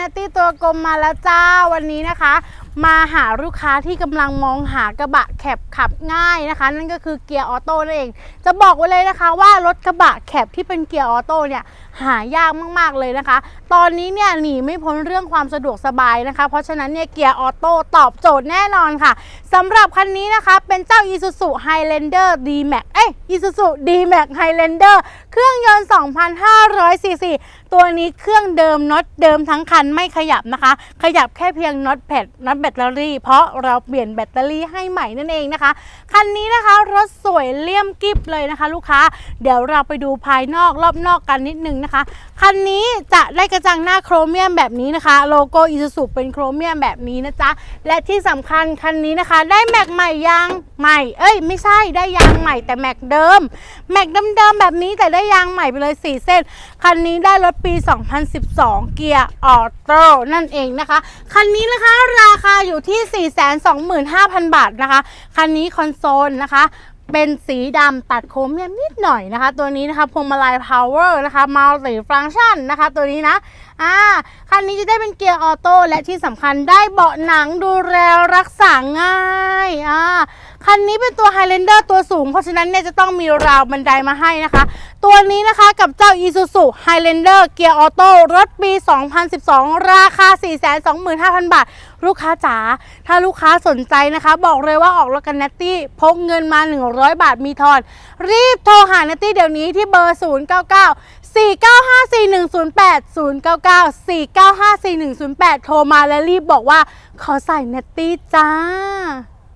นตตี้ตัวกลมมาแล้วจ้าวันนี้นะคะมาหาลูกค้าที่กำลังมองหากระบะแคบขับง่ายนะคะ นั่นก็คือเกียร์ออโต้นั่นเอง จะบอกไว้เลยนะคะว่ารถกระบะแคบที่เป็นเกียร์ออโต้เนี่ยหายากมากๆเลยนะคะ ตอนนี้เนี่ยหนีไม่พ้นเรื่องความสะดวกสบายนะคะ เพราะฉะนั้นเนี่ยเกียร์ออโต้ตอบโจทย์แน่นอนค่ะสำหรับคันนี้นะคะเป็นเจ้า Isuzu Highlander D-Max เอ้ย Isuzu D-Max Highlander เครื่องยนต์ 2,500ซีซีตัวนี้เครื่องเดิมน็อตเดิมทั้งคันไม่ขยับนะคะ ขยับแค่เพียงน็อตแพดน็อตแบตเตอรี่ เพราะเราเปลี่ยนแบตเตอรี่ให้ใหม่นั่นเองนะคะ คันนี้นะคะรถสวยเลี่ยมกิฟเลยนะคะ ลูกค้า เดี๋ยวเราไปดูภายนอกรอบนอกกันนิดนึงนะคะ คันนี้จะได้กระจังหน้าโครเมียมแบบนี้นะคะ โลโก้อิซูซุเป็นโครเมียมแบบนี้นะจ๊ะ และที่สำคัญคันนี้นะคะ ได้แม็กใหม่ยางใหม่ เอ้ย ไม่ใช่ได้ยางใหม่แต่แม็กเดิม แม็กเดิมๆแบบนี้แต่ได้ยางใหม่ไปเลย 4 เส้น คันนี้ได้รถปี 2012 เกียร์ออโต้นั่นเองนะคะ คันนี้นะคะราคาอยู่ที่ 425,000 บาทนะคะ คันนี้คอนโซลนะคะเป็นสีดำตัดโครเมียมนิดหน่อยนะคะ ตัวนี้นะคะพวงมาลัย power นะคะมัลติฟังชันนะคะ ตัวนี้นะอ่าคันนี้จะได้เป็นเกียร์ออโต้และที่สำคัญได้เบาะหนังดูแลรักษาง่ายอ่าคันนี้เป็นตัว Highlander ตัวสูง เพราะฉะนั้นเนี่ยจะต้องมีราวบันไดมาให้นะคะ ตัวนี้นะคะกับเจ้า Isuzu Highlander เกียร์ออโต้รถปี 2012 ราคา 425,000 บาท ลูกค้าจ๋าถ้าลูกค้าสนใจนะคะ บอกเลยว่าออกรถกันเนตตี้พกเงินมา 100 บาทมีทอน รีบโทรหาเนตตี้เดี๋ยวนี้ที่เบอร์ 099 4954108 099 4954108 โทรมาและรีบบอกว่าขอใส่เนตตี้จ้า